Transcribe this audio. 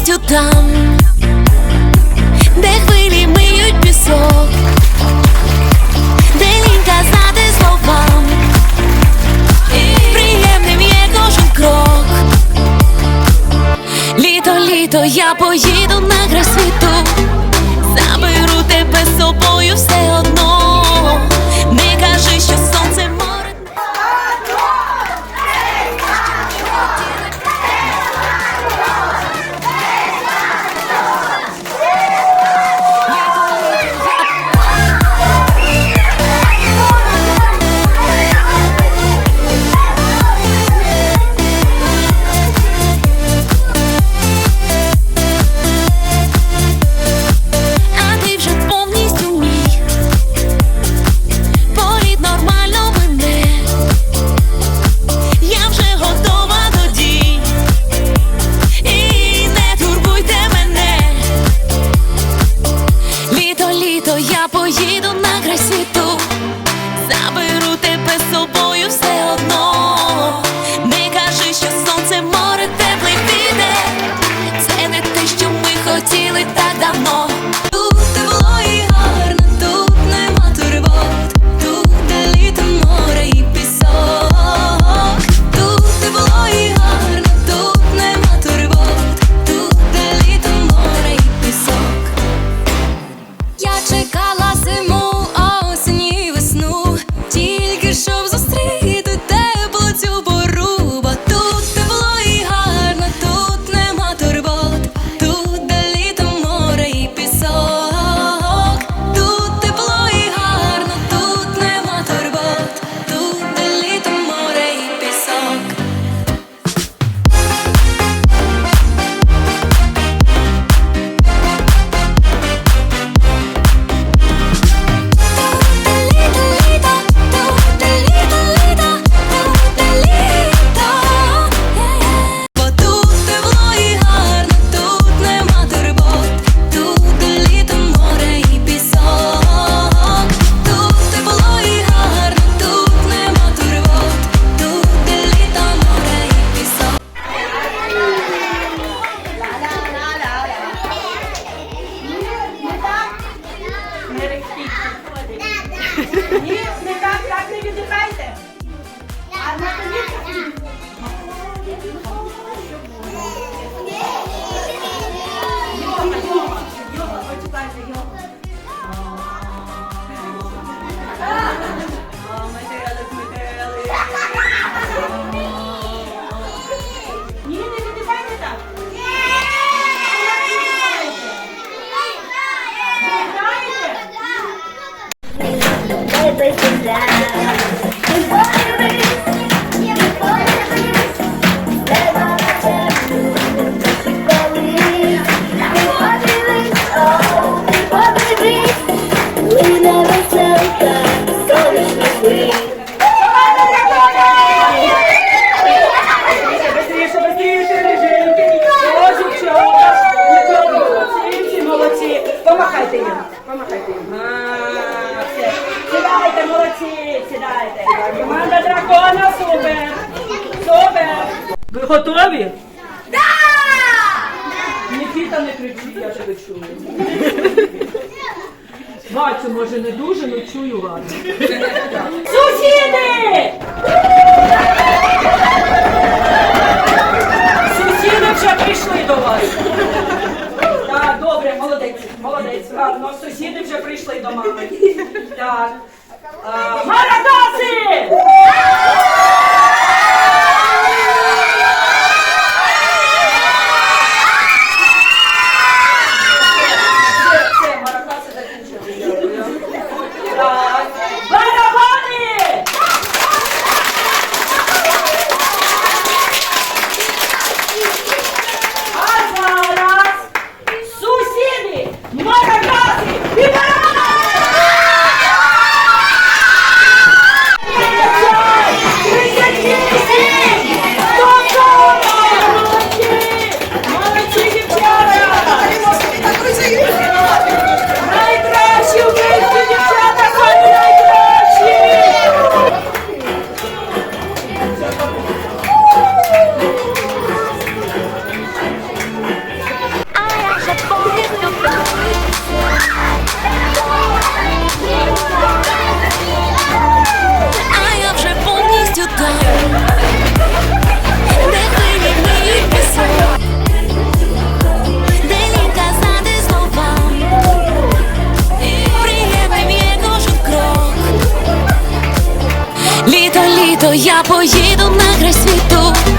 повністю там, де хвилі миють пісок, де лінька знати словам, приємним є кожен крок. Літо, літо, я поїду на. せよ。う Команда дракона супер! Супер! Ви готові? Да! Нікіта не кричить, я тебе чую. Бачу, може не дуже, але чую вас. Сусіди! Сусіди вже прийшли до вас. Так, добре, молодець, молодець, гарно. Сусіди вже прийшли до мами. Так. А, Johnson! То я поїду на край світу.